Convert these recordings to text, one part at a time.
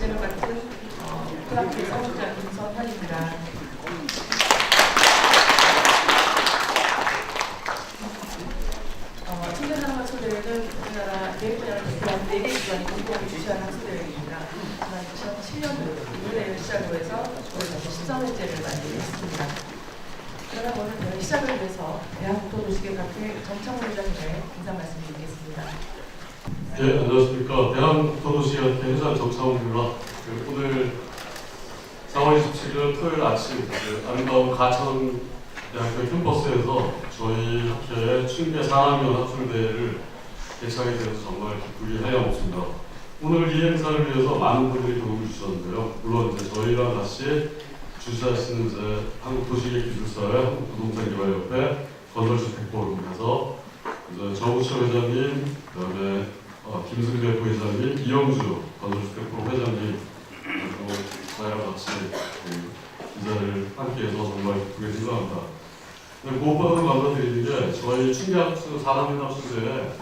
진행을 맡은 어, 클라스 사무장 김선현입니다. 어, 청년산업 학술대회는 우리나라 대학교를 대표한 4개 기관이 공동으로 주최하는 학술대회입니다. 지난 2007년 2월에 시작으로 해서 올해 다시 13회째를 맞이를 했습니다. 그러나 오늘 대회 시작을 위해서 대한국토도시계카페 정창훈 회장님의 인사 말씀드리겠습니다. 예, 안녕하십니까. 대한국토도시학회 회장 정창훈입니다. 그 오늘 4월 27일 토요일 아침 그 아름다운 가천대학교 캠퍼스에서 저희 학교의 춘계 4학년 학술대회를 개최하게 되어서 정말 기쁘게 하여먹습니다. 오늘 이 행사를 위해서 많은 분들이 도움을 주셨는데요. 물론 이제 저희랑 같이 주최하시는 한국도시계기술사회 한국부동산개발협회 건설주택포럼에서 이제 정우철 회장님, 그 다음에 어, 김승배 부회장님, 이영주 건설주택포럼 회장님 그리고 저희랑 같이 그 기자를 함께해서 정말 기쁘게 생각합니다. 무엇보다도 감사드리는 게 저희 충격학수 사람의 학수대에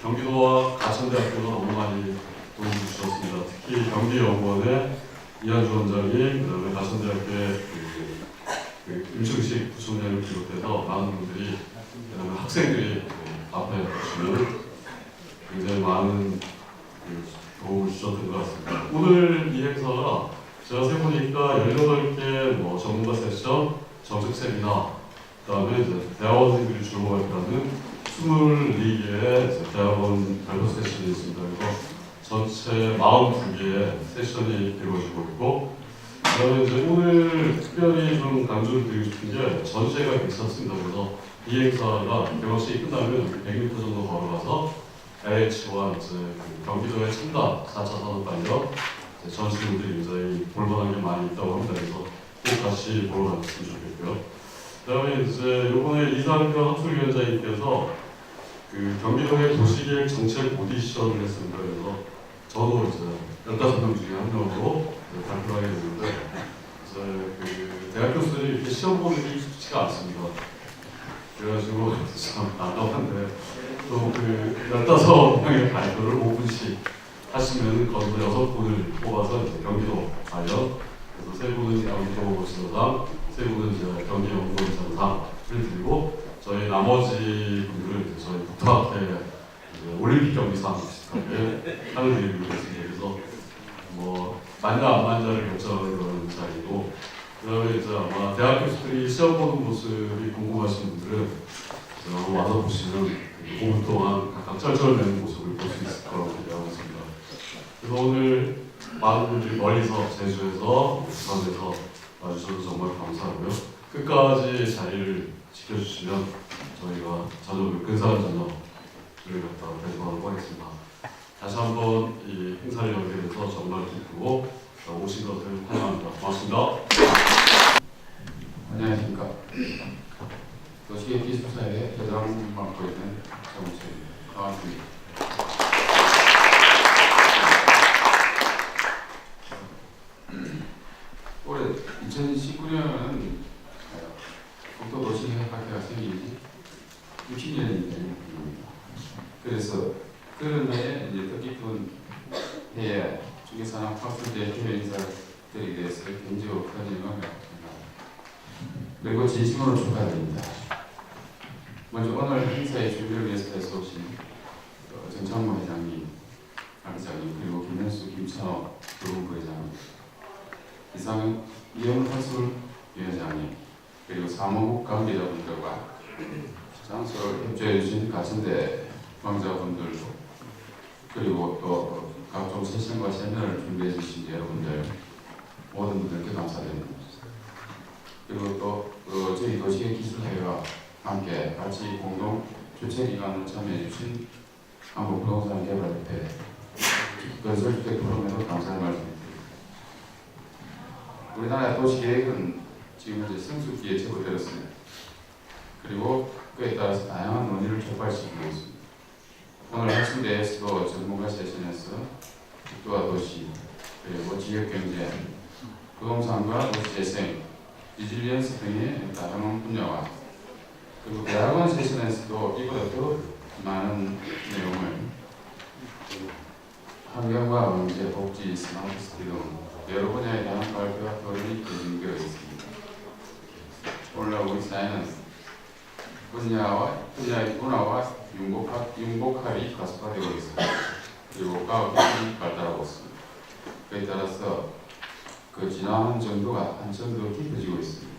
경기도와 가천대학교가 너무 많이 도움을 주셨습니다. 특히 경기연구원의 이한주 원장님, 그다음에 가천대학교의 그, 그 임충식 부총장을 비롯해서 많은 분들이 그다음에 학생들이 그 앞에 보시면 굉장히 많은 그 도움을 주셨던 것 같습니다. 오늘 이 행사가 제가 세보니까 18개 뭐 전문가 세션, 정책 세미나, 그 다음에 이제 대학원생들이 주로 발표하는 24개의 대학원 발표 세션이 있습니다. 그래서 전체 42개의 세션이 이루어지고 있고 그 다음에 이제 오늘 특별히 좀 강조를 드리고 싶은 게 전시회가 괜찮습니다. 그래서 이 행사가 개막식이 끝나면 100m 정도 걸어가서 LH와 이제 그 경기도의 첨단 4차 산업 관련 이제 전시물들이 굉장히 볼만한 게 많이 있다고 합니다. 그래서 꼭 같이 보러 가셨으면 좋겠고요. 그다음에 이제 이번에 이상경 학술위원장님께서 그 경기도의 도시계획 정책 오디션을 했습니다. 그래서 저도 이제 15명 중에 한 명으로 발표하게 됐는데 이제 그 대학 교수들이 이렇게 시험 보는 게 쉽지가 않습니다. 그래가지고 참 난감한데 또그 15명의 발표를 5분씩 하시면 거기서 여섯 분을 뽑아서 이제 경기도 관련 그래서 세 분은 경기도 지도상 세 분은 이제 경기 연구원장상을 드리고 저희 나머지 분들은 저희 국토학회 올림픽 경기상 비슷하게 상을 드리고 있습니다. 그래서 뭐 만자 안 만자를 결정하는 그런 자리고 그다음에 이제 아마 대학 교수들이 시험 보는 모습이 궁금하신 분들은 와서 보시면 5분 동안 각각 쩔쩔매는 모습을 볼 수 있을 거라고 있습니다. 그래서 오늘 많은 분들이 멀리서 제주에서 부산에서 와주셔서 정말 감사하고요. 끝까지 자리를 지켜주시면 저희가 저녁을 근사한 저녁을 갖다가 배송하도록 하겠습니다. 다시 한번 이 행사를 돼서 정말 기쁘고 오신 것을 환영합니다. 고맙습니다. 안녕하십니까. 도시계 기술사의 회장 맡고 있는 반갑습니다. 올해 2019년은 국토 도시계획학회가 생긴 지 60년이 된 해입니다. 그래서 그런 해에 뜻깊은 해에 중개산업 학술대 주요 인사들에 대해서 굉장히 큰 영광을 생각합니다. 그리고 진심으로 축하드립니다. 먼저 오늘 행사의 준비를 위해서 애써오신 어, 정창모 회장님, 회장님 그리고 김현수, 김찬호 두분 부회장님, 이상은 이영훈 학술위원장님 그리고 사무국 관계자분들과 장소를 협조해 주신 가천대 관계자분들 그리고 또 각종 세션과 세미나를 준비해 주신 여러분들 모든 분들께 감사드립니다. 그리고 또 어, 저희 도시의 기술회와 함께 같이 공동 주최 기관을 참여해 주신 한국부동산 개발협회 건설주택 포럼에도 감사의 말씀드립니다. 우리나라의 도시계획은 지금 현재 성숙기에 접어들었습니다. 그리고 그에 따라서 다양한 논의를 촉발시키고 있습니다. 오늘 학술대에서도 전문가 세션에서 국도와 도시, 그리고 지역경제, 부동산과 도시재생, 리질리언스 등의 다양한 분야와 그리고 대학원 세션에서도 이보다 더 많은 내용을 환경과 경제, 복지, 스마트 시티 등 여러 분야에 대한 발표와 토론이 진행되어 있습니다. 오늘날 우리 사회는 분야와 분야의 문화와 융복합, 융복합이 가속화되고 있습니다. 그리고 과학기술이 발달하고 있습니다. 그에 따라서 그 진화하는 정도가 한참 더 깊어지고 있습니다.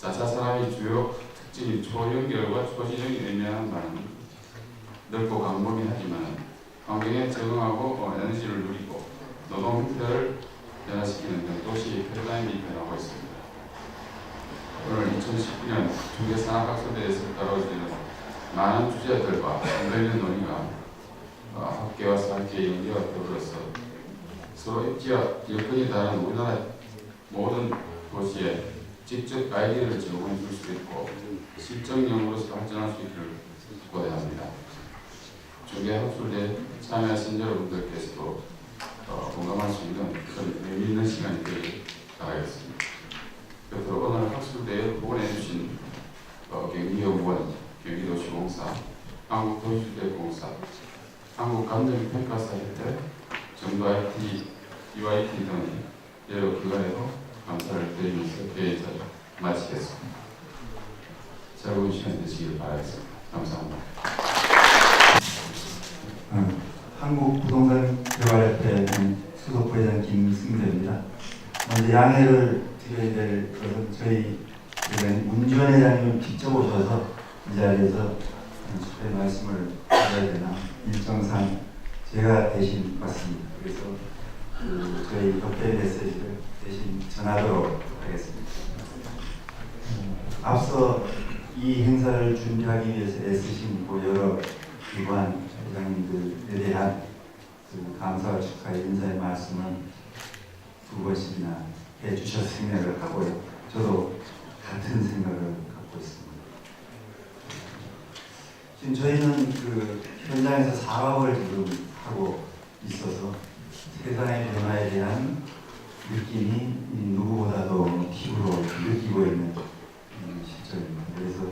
4차 산업의 주요 특징이 초연결과 초진영이 의미하는 바는 넓고 광범위 하지만 환경에 적응하고 어, 에너지를 누리고 노동 형태를 변화시키는 등 도시 패러다임이 변하고 있습니다. 오늘 2019년 중대산업학술대에서 다뤄지는 많은 주제들과 관련된 논의가 어, 학계와 사학계의 연계와 더불어서 서로 입지와 여건이 다른 우리나라 모든 도시에 직접 아이디어를 제공해 줄 수 있고 실정용으로서 발전할 수 있기를 고대합니다. 중개학술대 참여하신 여러분들께서도 어, 공감할 수 있는 그런 의미 있는 시간이 되길 바라겠습니다. 끝으로 오늘 학술대에 후원해 주신 어, 경기연구원, 경기도시공사, 한국도시주택공사, 한국감정평가사협회, 정도 IT, UIT 등 여러 기관에도 감사를 드리면서 개인 자료 마치겠습니다. 새로운 시간 되시길 바라겠습니다. 감사합니다. 어, 한국부동산개발협회 수석 부회장 김승재입니다. 먼저 양해를 드려야 될 것은 저희 운전 회장님 직접 오셔서 이 자리에서 수의 말씀을 드려야 되나 일정상 제가 대신 왔습니다. 그래서 그 저희 협회 메시지를 대신 전하도록 하겠습니다. 앞서 이 행사를 준비하기 위해서 애쓰신 그 여러 기관 회장님들에 대한 그 감사와 축하의 인사의 말씀을 두 번씩이나 생각을 하고요. 저도 같은 생각을 갖고 있습니다. 지금 저희는 그 현장에서 사업을 지금 하고 있어서 세상의 변화에 대한 느낌이 이 누구보다도 피부로 느끼고 있는 음, 시점입니다. 그래서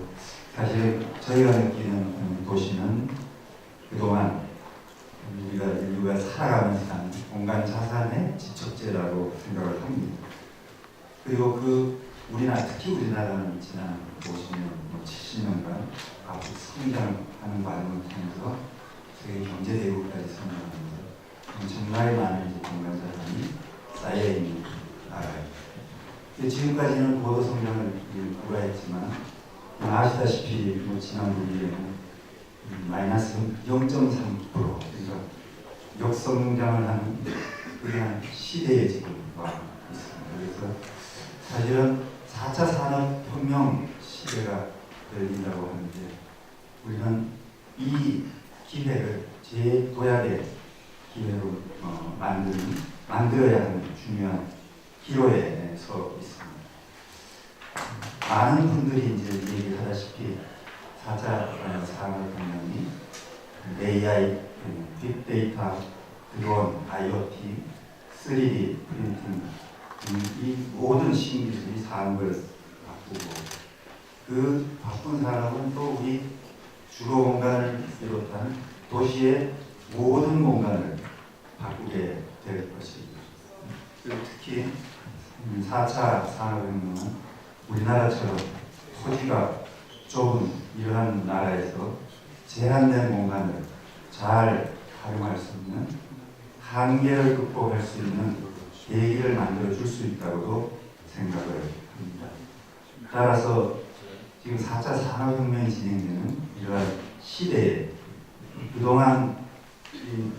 사실 저희가 느끼는 음, 도시는 그동안 우리가 인류가 살아가면서 한 공간 자산의 지척제라고 생각을 합니다. 그리고 그 우리나라 특히 우리나라는 지난 50년, 뭐 70년간 앞으로 성장하는 과정을 통해서 세계 경제 대국까지 성장하면서 엄청나게 많은 이제 공간 자산이 쌓여 있는 나라예요. 근데 지금까지는 고도 성장을 불가했지만 아시다시피 뭐 지난 5일에는 마이너스 0.3% 그러니까 역성장을 하는 그런 시대에 지금 와 있습니다. 그래서 사실은 4차 산업혁명 시대가 열린다고 하는데 우리는 이 기회를 제 도약의 기회로 어, 만드는, 만들어야 하는 중요한 기로에 서 있습니다. 많은 분들이 이제 얘기를 하다시피 4차 산업혁명이 AI, 빅데이터, 드론, IoT, 3D 프린팅 등이 모든 신기술이 산업을 바꾸고 그 바꾼 산업은 또 우리 주거 공간을 비롯한 도시의 모든 공간을 바꾸게 될 것입니다. 그리고 특히 4차 산업혁명은 우리나라처럼 토지가 좁은 이러한 나라에서 제한된 공간을 잘 활용할 수 있는 한계를 극복할 수 있는 계기를 만들어 줄 수 있다고도 생각을 합니다. 따라서 지금 4차 산업혁명이 진행되는 이러한 시대에 그동안 이, 음,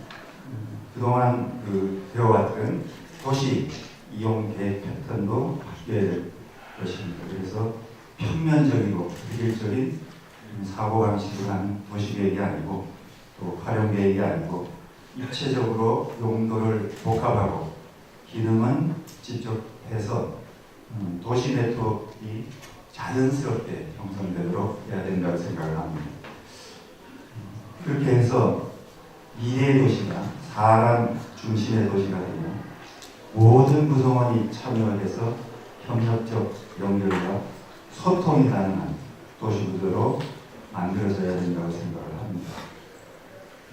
그동안 그 되어왔던 도시 이용 계획 패턴도 바뀌어야 될 것입니다. 그래서 평면적이고 일률적인 사고 방식으로 하는 도시 계획이 아니고 또 활용 계획이 아니고 입체적으로 용도를 복합하고 기능은 직접 해서 음, 도시 네트워크가 자연스럽게 형성되도록 해야 된다고 생각을 합니다. 음, 그렇게 해서 미래의 도시가 사람 중심의 도시가 되면 모든 구성원이 참여해서 협력적 연결과 소통이 가능한 도시 구조로 만들어져야 된다고 생각을 합니다.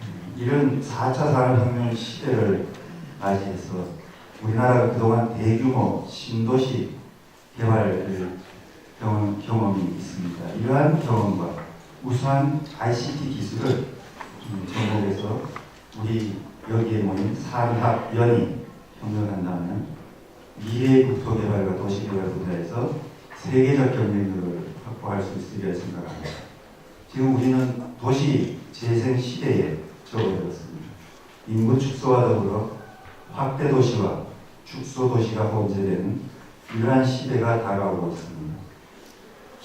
음, 이런 4차 산업혁명 시대를 맞이해서 우리나라가 그동안 대규모 신도시 개발을 경험, 경험이 있습니다. 이러한 경험과 우수한 ICT 기술을 음, 접목해서 우리 여기에 모인 산학 연이 협력한다면 미래 국토개발과 도시개발 분야에서 세계적 경쟁력을 확보할 수 있으리라 생각합니다. 지금 우리는 도시 재생 시대에 접어들었습니다. 인구 축소와 더불어 확대 도시와 축소 도시가 혼재되는 이러한 시대가 다가오고 있습니다.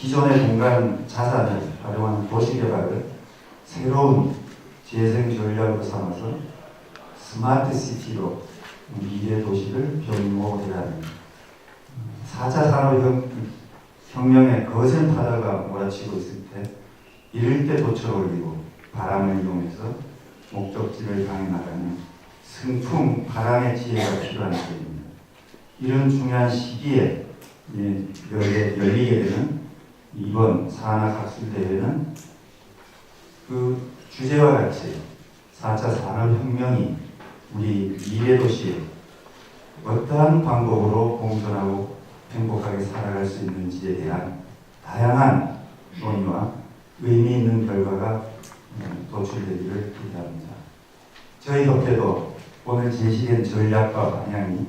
기존의 공간 자산을 활용한 도시 개발을 새로운 재생 전략으로 삼아서 스마트 시티로 미래 도시를 변모해야 합니다. 4차 산업혁명의 거센 파도가 몰아치고 있을 때 이럴 때 도처를 올리고 바람을 이용해서 목적지를 향해 나가는 승풍 바람의 지혜가 필요한 때입니다. 이런 중요한 시기에 예, 열리게 되는 이번 산학학술대회는 그 주제와 같이 4차 산업혁명이 우리 미래 도시에 어떠한 방법으로 공존하고 행복하게 살아갈 수 있는지에 대한 다양한 논의와 의미 있는 결과가 음, 도출되기를 기대합니다. 저희 덕회도 오늘 제시된 전략과 방향이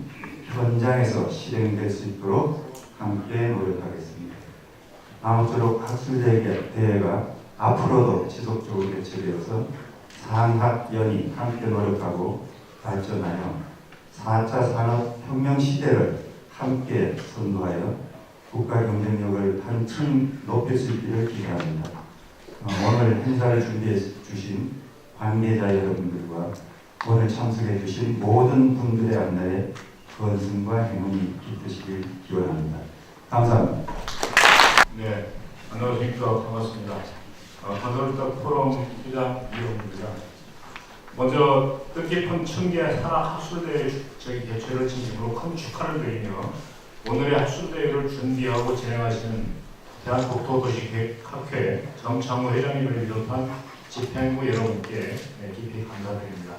현장에서 실행될 수 있도록 함께 노력하겠습니다. 아무쪼록 학술대회가 앞으로도 지속적으로 개최되어서 상학연이 함께 노력하고 발전하여 4차 산업혁명 시대를 함께 선도하여 국가 경쟁력을 한층 높일 수 있기를 기대합니다. 어, 오늘 행사를 준비해 주신 관계자 여러분들과 오늘 참석해 주신 모든 분들의 앞날에 건승과 행운이 깃드시길 기원합니다. 감사합니다. 네, 안녕하십니까. 반갑습니다. 어, 반도리타 포럼 회장 이용입니다. 먼저 뜻깊은 청계 산학학술대회 저기 개최를 진심으로 큰 축하를 드리며 오늘의 학술대회를 준비하고 진행하시는 대한국토도시계획학회 정창호 회장님을 비롯한 집행부 여러분께 네, 깊이 감사드립니다.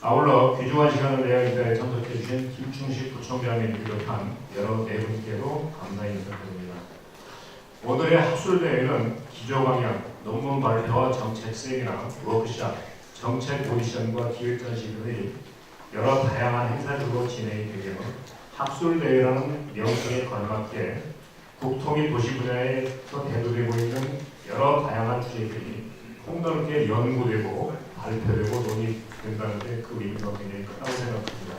아울러 귀중한 시간을 내어 이 자리에 참석해 주신 김충식 부총장님 비롯한 여러 네 분께도 감사의 인사드립니다. 오늘의 학술대회는 기조강연, 논문 발표와 정책 세미나, 워크샵, 정책 오디션과 기획전시 등의 여러 다양한 행사들로 진행이 되며 학술대회라는 명칭에 걸맞게 국토 및 도시 분야에서 대두되고 있는 여러 다양한 주제들이 폭넓게 연구되고 발표되고 논의된다는 데 그 의미가 굉장히 크다고 생각합니다.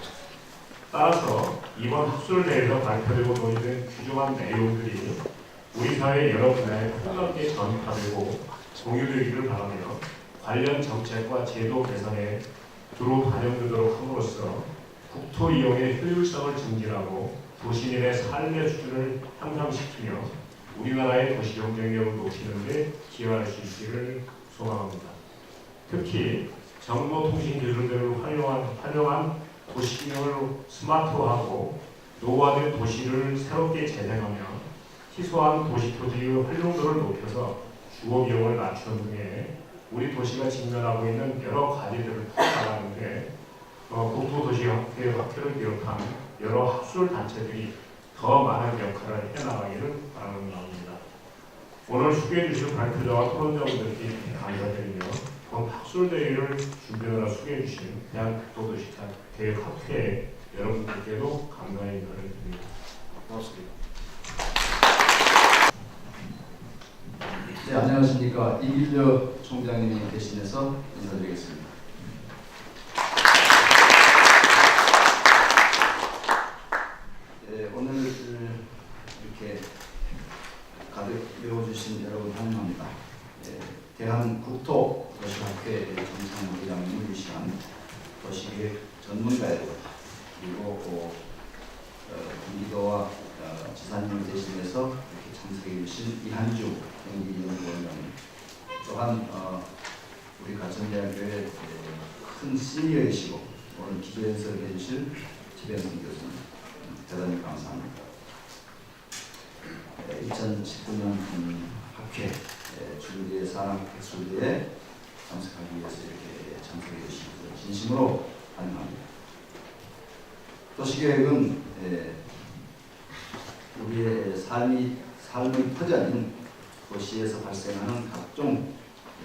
따라서 이번 학술대회에서 발표되고 논의된 귀중한 내용들이 우리 사회 여러 분야에 폭넓게 전파되고 공유되기를 바라며 관련 정책과 제도 개선에 두루 반영되도록 함으로써 국토 이용의 효율성을 증진하고 도시민의 삶의 수준을 향상시키며 우리나라의 도시 경쟁력을 높이는 데 기여할 수 있기를 소망합니다. 특히 정보통신 기술들을 활용한, 활용한 도시균형을 스마트화하고 노후화된 도시를 새롭게 재생하며 희소한 도시 토지의 활용도를 높여서 주거 비용을 낮추는 등의 우리 도시가 직면하고 있는 여러 과제들을 풀어나가는데 어, 국토도시학회를 비롯한 여러 학술 단체들이 더 많은 역할을 해나가기를 바라는 마음입니다. 오늘 소개해 주신 발표자와 토론자분들께 감사드리며 본 학술대회를 준비하라 소개해 주신 대한국토도시계획학회 여러분들께도 감사의 인사를 드립니다. 고맙습니다. 네, 안녕하십니까. 이길려 총장님이 대신해서 인사드리겠습니다. 네, 오늘 이렇게 가득 메워주신 여러분 환영합니다. 네, 대한국토도시학회 정창훈 회장님을 위시한 도시계획 전문가들 그리고 어, 어, 경기도와 어, 지사님을 대신해서 이렇게 참석해 주신 이한주 경기연구원장 또한 어, 우리 가천대학교의 큰 시니어이시고 오늘 기조 연설을 해주실 지배성 교수님 음, 대단히 감사합니다. 2019년 참석하기 위해서 이렇게 참석해 것을 진심으로 환영합니다. 도시계획은 에, 우리의 삶이 삶의 터전인 도시에서 발생하는 각종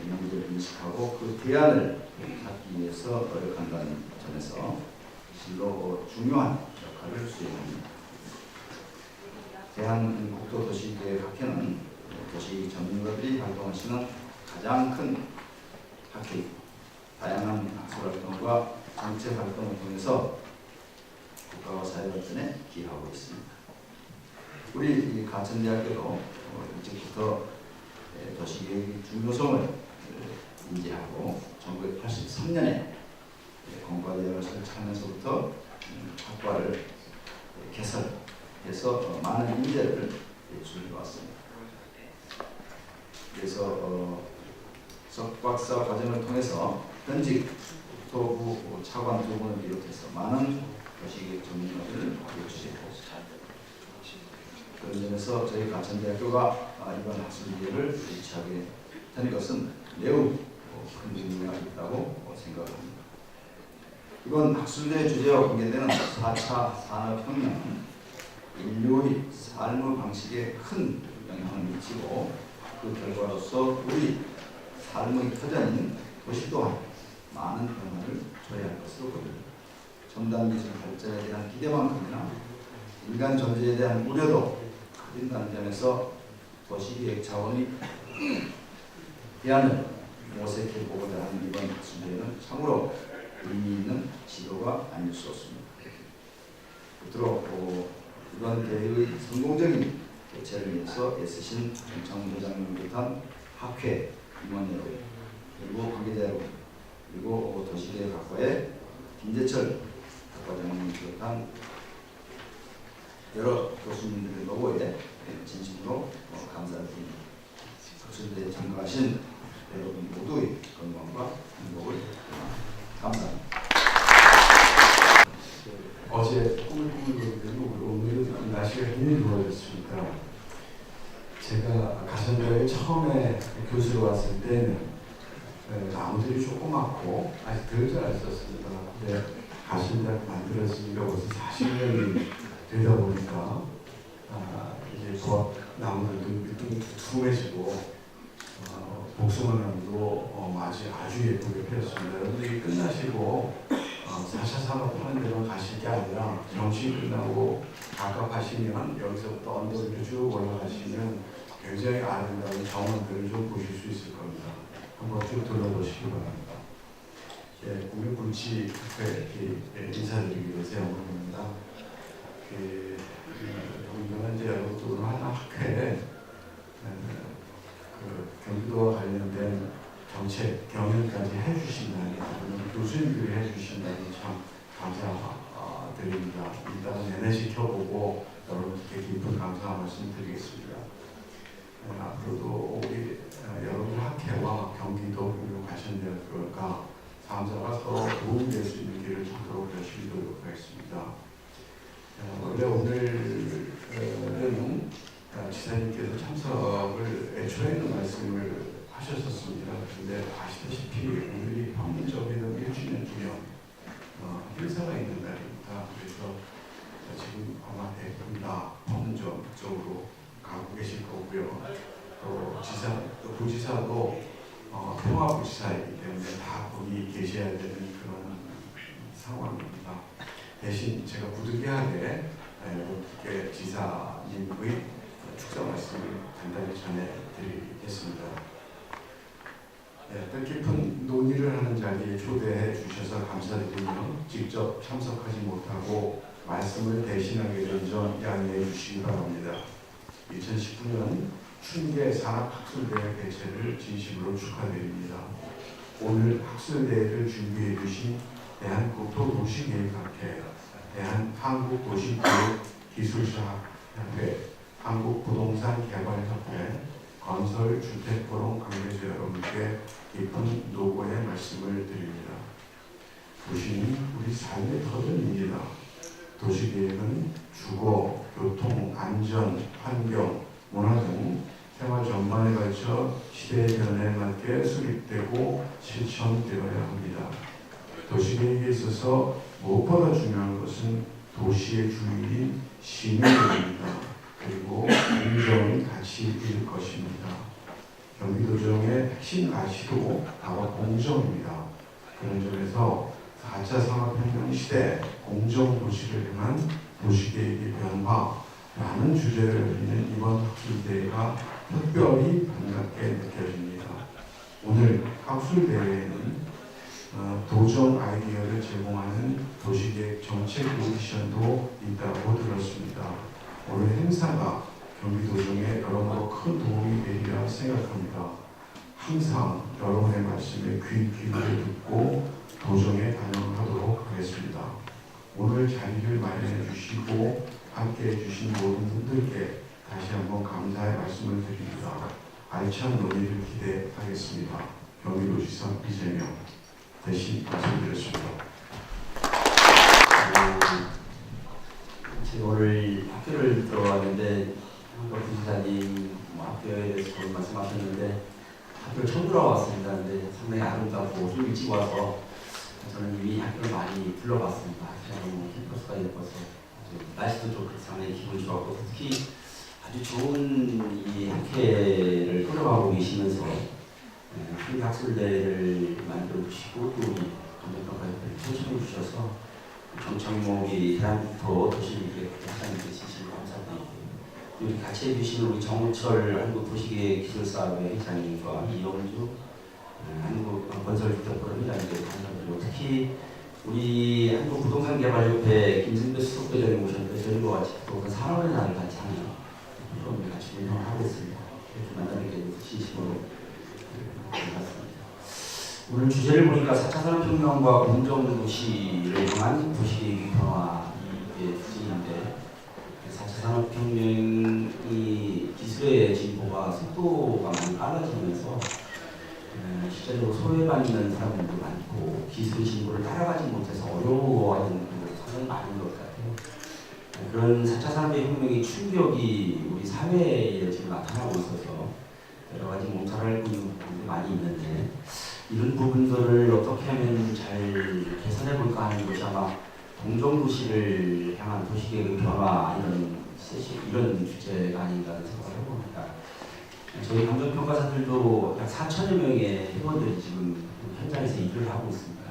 문제를 인식하고 그 대안을 찾기 위해서 노력한다는 점에서 실로 중요한 역할을 수행합니다. 대한국도도시계획학회는 도시 전문가들이 활동하시는 가장 큰 학회, 다양한 학술 활동과 정책 활동을 통해서 국가와 사회 발전에 기여하고 있습니다. 우리 이 가천대학교도 어, 일찍부터 에, 도시계획의 중요성을 에, 인지하고 1983년에 공과대학을 설치하면서부터 음, 학과를 에, 개설해서 어, 많은 인재를 예출해 왔습니다. 그래서 어, 석박사 과정을 통해서 현직 국토부 차관 두 분을 비롯해서 많은 도시계획 전문가들을 교체했고 그런 점에서 저희 가천대학교가 아, 이번 학술기회를 유치하게 된 것은 매우 어, 큰 의미가 있다고 생각합니다. 이번 학술대 주제와 관계되는 4차 산업혁명은 인류의 삶의 방식에 큰 영향을 미치고 그 결과로서 우리 삶의 터전인 도시 또한 많은 변화를 줘야 할 것으로 보입니다. 첨단 기술 발전에 대한 기대만큼이나 인간 존재에 대한 우려도 커진다는 점에서 도시계획 자원이 대안을 모색해 보고자 하는 이번 학술대회는 참으로 의미 있는 지도가 아닐 수 없습니다. 끝으로 어, 이번 대회의 성공적인 개최를 위해서 애쓰신 회장님을 비롯한 학회 임원 여러분 그리고 관계자 여러분 그리고 도시계획학과의 김재철 학과장님을 비롯한 여러 교수님들의 노고에 진심으로 어, 감사를 드립니다. 학술대에 참가하신 여러분 모두의 건강과 행복을 기원합니다. 감사합니다. 어제 꿈을 꾸고 오늘은 날씨가 굉장히 좋아졌습니다. 제가 가천대에 처음에 교수로 왔을 때는 에, 나무들이 조그맣고 아직 덜 자랐었습니다. 근데 가천대학 만들어지니까 벌써 40년이 되다 보니까 아, 이제 더 나무들도 밑둥 두툼해지고 어, 복숭아나무도 어, 아주 아주 예쁘게 피었습니다. 여러분들이 끝나시고 어, 4차 산업 하는 데만 가실 게 아니라 정시 끝나고 가깝하시면 여기서부터 언덕을 쭉 올라가시면 굉장히 아름다운 정원들을 좀 보실 수 있을 겁니다. 한번 쭉 둘러보시기 바랍니다. 예, 국민불치 학회 예, 인사드리기 위해서 영광입니다. 그, 음, 이제 여러분들 하나 학회에 어, 그 경기도와 관련된 정책 경연까지 해주신다니 교수님들이 해주신다니 참 감사드립니다. 일단 내내 지켜보고 여러분께 깊은 감사 말씀 드리겠습니다. 네, 앞으로도 우리 어, 여러분 학회와 경기도 그리고 가천대학교가 삼자가 서로 도움될 수 있는 길을 찾도록 열심히 노력하겠습니다. 어, 원래 오늘은 어, 지사님께서 참석을 애초에는 말씀을 하셨었습니다. 근데 아시다시피 오늘이 평민적에는 1주년 기념 어, 행사가 있는 날입니다. 그래서 지금 아마 대부분 다 법문점 쪽으로 가고 계실 거고요. 또 지사, 또 부지사도 어, 통화부지사이기 때문에 다 거기 계셔야 되는 그런 상황입니다. 대신 제가 부득이하게 이렇게 지사님의 축사 말씀을 간단히 전해드리겠습니다. 네, 뜻깊은 논의를 하는 자리에 초대해 주셔서 감사드리며 직접 참석하지 못하고 말씀을 대신하게 된 점 양해해 주시기 바랍니다. 2019년 춘계 산업학술대회 개최를 진심으로 축하드립니다. 오늘 학술대회를 준비해 주신 대한국토도시계획학회, 대한한국도시계획기술사협회, 한국부동산개발협회, 건설주택포럼 관계자 여러분께 깊은 노고의 말씀을 드립니다. 도시는 우리 삶의 터전입니다. 도시계획은 주거, 교통, 안전, 환경, 문화 등 생활 전반에 걸쳐 시대의 변화에 맞게 수립되고 실천되어야 합니다. 도시계획에 있어서 무엇보다 중요한 것은 도시의 주인인 시민들입니다. 그리고 공정의 가치일 것입니다. 경기도정의 핵심 가치도 바로 공정입니다. 그런 점에서 4차 산업혁명 시대 공정 도시를 향한 도시계획의 변화라는 주제를 가지는 이번 학술대회가 특별히 반갑게 느껴집니다. 오늘 학술대회에는 어, 도전 아이디어를 제공하는 도시계획 정책 오디션도 있다고 들었습니다. 오늘 행사가 경기도정에 여러모로 큰 도움이 되리라 생각합니다. 항상 여러분의 말씀에 귀 기울여 듣고 도정에 반영하도록 하겠습니다. 오늘 자리를 마련해 주시고 함께 해주신 모든 분들께 다시 한번 감사의 말씀을 드립니다. 알찬 논의를 기대하겠습니다. 경기도지사 이재명 대신 말씀드렸습니다. 제가 오늘 학교를 들어왔는데 한국 부지사님 뭐 학교에 대해서 그런 말씀하셨는데 학교를 처음 들어왔습니다. 근데 상당히 아름답고 좀 일찍 와서 저는 이미 학교를 많이 둘러봤습니다. 제가 너무 캠퍼스가 예뻐서 날씨도 좋고 상당히 기분이 좋았고 특히 아주 좋은 이 학회를 끌어가고 계시면서 큰 학술대회를 만들어 주시고 또 우리 감독평가를 초청해 주셔서 정청목이 대한민국 도시계획 회장님께 진심으로 감사드리고 여기 같이 해주신 우리 정우철 한국도시계획 기술사업회 회장님과 이영주 어, 한국건설기업부회 회장님께 감사드리고 특히 우리 한국부동산개발협회 김승배 수석부회장님 오셨는데 저희와 같이 부동산 산업의 날을 같이 하는 그런 같이 운영을 하고 있습니다. 만나게 진심으로. 오늘 주제를 보니까 4차 산업혁명과 공정도시를 향한 도시계획 변화 이게 주제인데 4차 산업혁명이 기술의 진보가 속도가 많이 빨라지면서 에, 실제로 소외받는 사람들도 많고 기술 진보를 따라가지 못해서 어려워하는 상당히 많은 것 같아요. 에, 그런 4차 산업혁명의 충격이 우리 사회에 지금 나타나고 있어서 여러 가지 몸살을 부분들이 많이 있는데 이런 부분들을 어떻게 하면 잘 개선해 볼까 하는 것이 아마 공정도시를 향한 도시계획 변화 이런 세시 이런 주제가 아닌가 생각을 해봅니다. 저희 감정평가사들도 약 4천여 명의 회원들이 지금 현장에서 일을 하고 있습니다.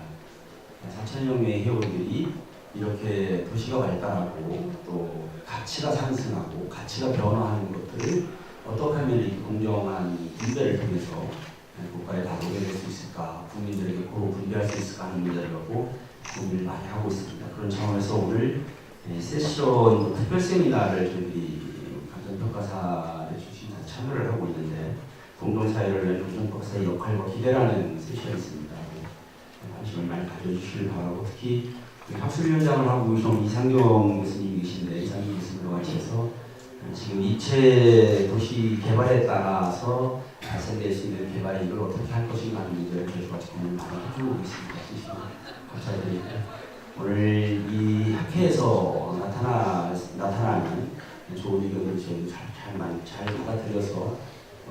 4천여 명의 회원들이 이렇게 도시가 발달하고 또 가치가 상승하고 가치가 변화하는 것들을 어떻게 하면 공정한 분배를 통해서 국가에 다 녹여낼 수 있을까, 국민들에게 고루 분배할 수 있을까 하는 문제를 갖고 고민을 많이 하고 있습니다. 그런 차원에서 오늘 예, 세션 특별 세미나를 저희 감정평가사의 출신에서 참여를 하고 있는데 공동사회를 위한 감정평가사의 역할과 기대라는 세션이었습니다. 관심을 많이 가져주시길 바라고 특히 학술위원장을 하고 계신 이상경 교수님이 계신데 이상경 교수님과 같이 해서 지금 이체 도시 개발에 따라서 수 있는 개발이 이걸 어떻게 할 것인가 하는 문제를 저희가 고민을 많이 해주고 있습니다. 감사드립니다. 오늘 이 학회에서 나타나, 나타나는 좋은 의견을 저희 잘, 잘, 많이 잘 받아들여서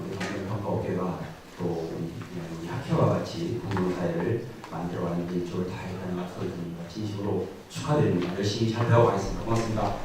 우리 감정평가업계가 또 이, 이 학회와 같이 공동사회를 만들어가는 데 이쪽을 다해가는 앞으로 진심으로 축하드립니다. 열심히 잘 배워가겠습니다. 고맙습니다.